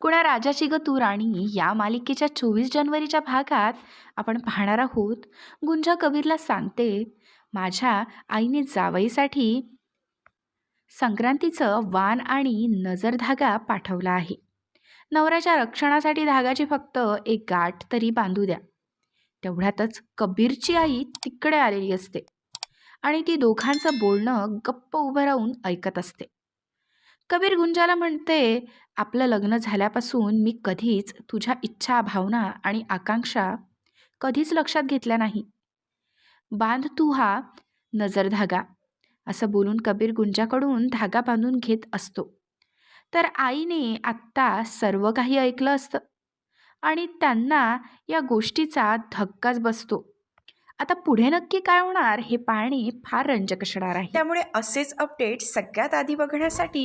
कुणा राजाची ग तू राणी? या मालिकेच्या चोवीस जानेवारीच्या भागात आपण पाहणार आहोत. गुंजा कबीरला सांगते माझ्या आईने जावईसाठी संक्रांतीचं वान आणि नजर धागा पाठवला आहे. नवऱ्याच्या रक्षणासाठी धागाची फक्त एक गाठ तरी बांधू द्या. तेवढ्यातच कबीरची आई तिकडे आलेली असते आणि ती दोघांचं बोलणं गप्प उभं राहून ऐकत असते. कबीर गुंजाला म्हणते आपलं लग्न झाल्यापासून मी कधीच तुझ्या इच्छा भावना आणि आकांक्षा कधीच लक्षात घेतल्या नाही. बांध तू हा नजर धागा असं बोलून कबीर गुंजाकडून धागा बांधून घेत असतो. तर आईने आत्ता सर्व काही ऐकलं असतं आणि त्यांना या गोष्टीचा धक्काच बसतो. आता पुढे नक्की काय होणार हे पाहणे फार रंजक असणार आहे. त्यामुळे असेच अपडेट सगळ्यात आधी बघण्यासाठी